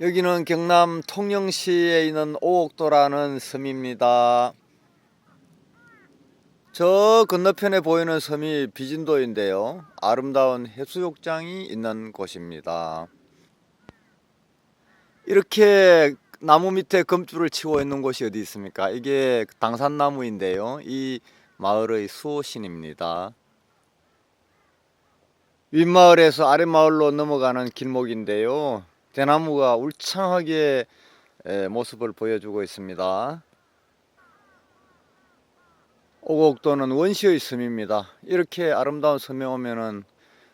여기는 경남 통영시에 있는 오옥도라는 섬입니다. 저 건너편에 보이는 섬이 비진도인데요. 아름다운 해수욕장이 있는 곳입니다. 이렇게 나무 밑에 검줄을 치고 있는 곳이 어디 있습니까? 이게 당산나무인데요. 이 마을의 수호신입니다. 윗마을에서 아랫마을로 넘어가는 길목인데요. 대나무가 울창하게 에, 모습을 보여주고 있습니다. 오곡도는 원시의 섬입니다. 이렇게 아름다운 섬에 오면은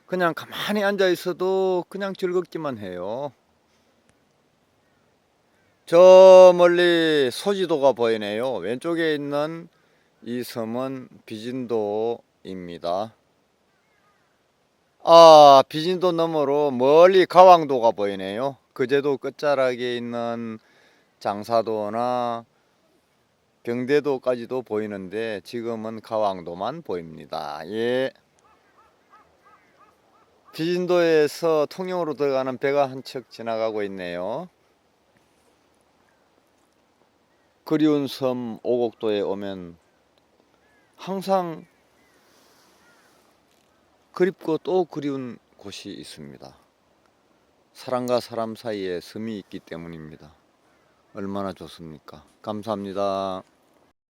그냥 가만히 앉아 있어도 그냥 즐겁기만 해요. 저 멀리 소지도가 보이네요. 왼쪽에 있는 이 섬은 비진도입니다. 아, 비진도 너머로 멀리 가왕도가 보이네요. 그제도 끝자락에 있는 장사도나 병대도까지도 보이는데 지금은 가왕도만 보입니다. 예. 비진도에서 통영으로 들어가는 배가 한 척 지나가고 있네요. 그리운 섬 오곡도에 오면 항상 그립고 또 그리운 곳이 있습니다. 사람과 사람 사이에 섬이 있기 때문입니다. 얼마나 좋습니까? 감사합니다.